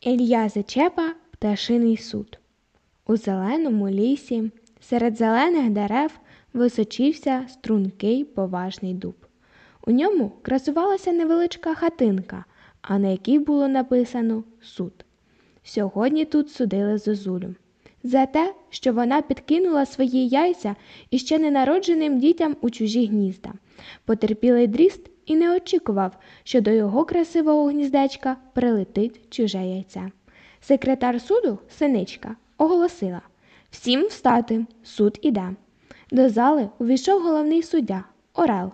Ілья Зачепа Пташиний суд. У зеленому лісі, серед зелених дерев, височився стрункий поважний дуб. У ньому красувалася невеличка хатинка, а на якій було написано суд. Сьогодні тут судили Зозулю. За те, що вона підкинула свої яйця іще ненародженим дітям у чужі гнізда. Потерпілий дріст і не очікував, що до його красивого гніздечка прилетить чуже яйце. Секретар суду, синичка, оголосила Всім встати, суд іде. До зали увійшов головний суддя Орел.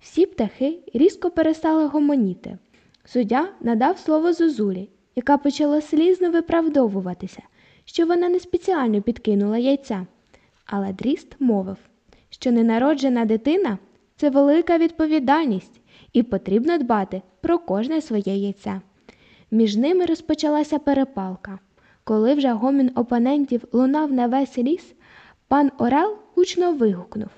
Всі птахи різко перестали гомоніти. Суддя надав слово Зозулі, яка почала слізно виправдовуватися, що вона не спеціально підкинула яйця. Але дріст мовив, що ненароджена дитина це велика відповідальність і потрібно дбати про кожне своє яйце. Між ними розпочалася перепалка. Коли вже гомін опонентів лунав на весь ліс, пан Орел гучно вигукнув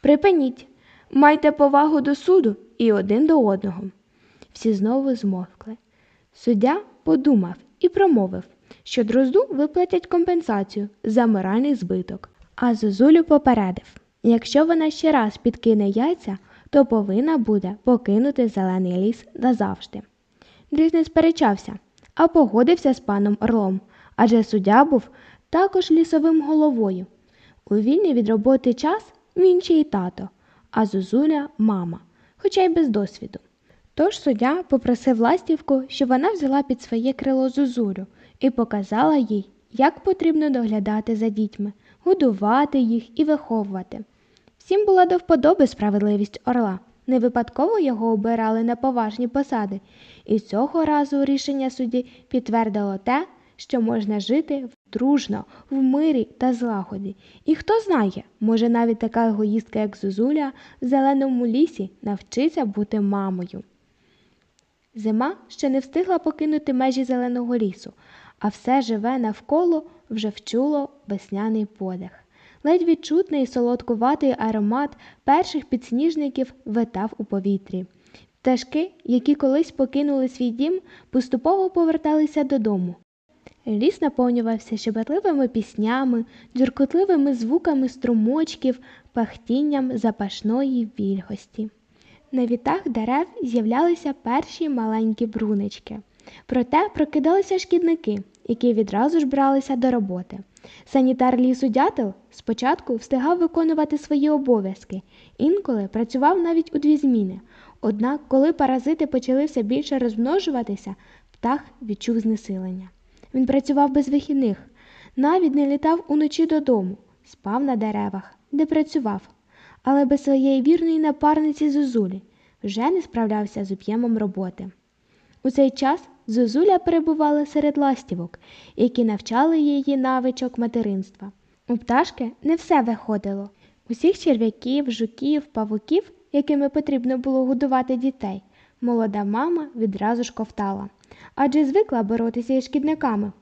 Припиніть, майте повагу до суду і один до одного. Всі знову змовкли. Суддя подумав і промовив, що дрозду виплатять компенсацію за моральний збиток, а Зозулю попередив якщо вона ще раз підкине яйця, то повинна буде покинути зелений ліс назавжди. Дріз не сперечався, а погодився з паном Орлом, адже суддя був також лісовим головою. У вільний від роботи час він ще й тато, а Зозуля мама, хоча й без досвіду. Тож суддя попросив ластівку, щоб вона взяла під своє крило Зозулю і показала їй, як потрібно доглядати за дітьми, годувати їх і виховувати. Всім була до вподоби справедливість орла. Не випадково його обирали на поважні посади, і цього разу рішення судді підтвердило те, що можна жити дружно, в мирі та злагоді. І хто знає, може навіть така егоїстка, як Зозуля, в зеленому лісі навчиться бути мамою. Зима ще не встигла покинути межі зеленого лісу, а все живе навколо вже вчуло весняний подих. Ледь відчутний солодкуватий аромат перших підсніжників витав у повітрі. Пташки, які колись покинули свій дім, поступово поверталися додому. Ліс наповнювався щебетливими піснями, дзюркотливими звуками струмочків, пахтінням запашної вільгості. На вітах дерев з'являлися перші маленькі брунички. Проте прокидалися шкідники, які відразу ж бралися до роботи. Санітар лісу дятел спочатку встигав виконувати свої обов'язки, інколи працював навіть у дві зміни. Однак, коли паразити почали все більше розмножуватися, птах відчув знесилення. Він працював без вихідних, навіть не літав уночі додому, спав на деревах, де працював, але без своєї вірної напарниці Зозулі вже не справлявся з об'ємом роботи. У цей час Зозуля перебувала серед ластівок, які навчали її навичок материнства. У пташки не все виходило. Усіх черв'яків, жуків, павуків, якими потрібно було годувати дітей, молода мама відразу ж ковтала, адже звикла боротися із шкідниками.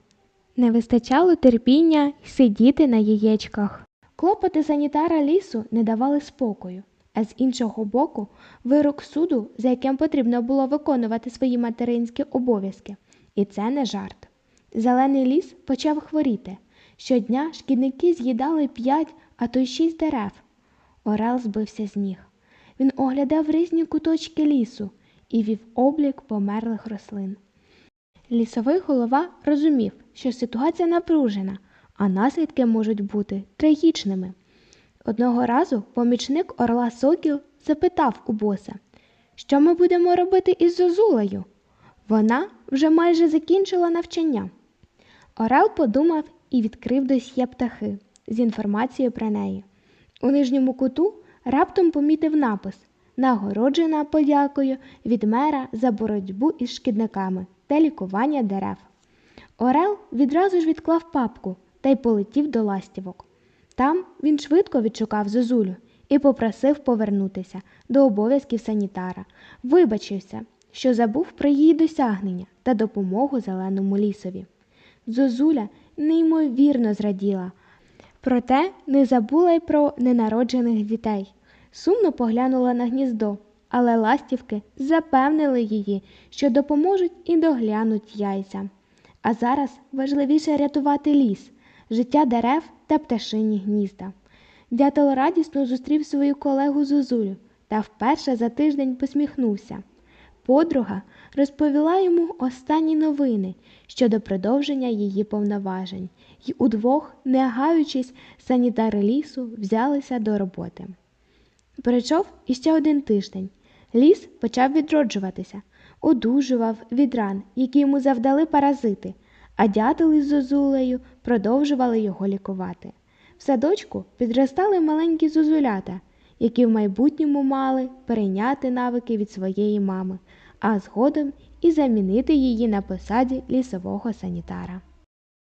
Не вистачало терпіння сидіти на яєчках. Клопоти санітара лісу не давали спокою, а з іншого боку, вирок суду, за яким потрібно було виконувати свої материнські обов'язки. І це не жарт. Зелений ліс почав хворіти. Щодня шкідники з'їдали п'ять, а то й шість дерев. Орел збився з ніг. Він оглядав різні куточки лісу і вів облік померлих рослин. Лісовий голова розумів, що ситуація напружена, а наслідки можуть бути трагічними. Одного разу помічник орла Сокіл запитав у боса, що ми будемо робити із Зозулею? Вона вже майже закінчила навчання. Орел подумав і відкрив досьє птахи з інформацією про неї. У нижньому куту раптом помітив напис Нагороджена подякою від мера за боротьбу із шкідниками та лікування дерев. Орел відразу ж відклав папку та й полетів до ластівок. Там він швидко відшукав Зозулю і попросив повернутися до обов'язків санітара, вибачився, що забув про її досягнення та допомогу зеленому лісові. Зозуля неймовірно зраділа, проте не забула й про ненароджених дітей. Сумно поглянула на гніздо, але ластівки запевнили її, що допоможуть і доглянуть яйця. А зараз важливіше рятувати ліс, життя дерев та пташині гнізда. Дятел радісно зустрів свою колегу Зозулю та вперше за тиждень посміхнувся. Подруга розповіла йому останні новини щодо продовження її повноважень, і удвох, не гаючись, санітари лісу взялися до роботи. Прийшов іще один тиждень. Ліс почав відроджуватися, одужував від ран, які йому завдали паразити, а дятел із зозулею продовжували його лікувати. В садочку підростали маленькі зозулята, які в майбутньому мали перейняти навики від своєї мами, а згодом і замінити її на посаді лісового санітара.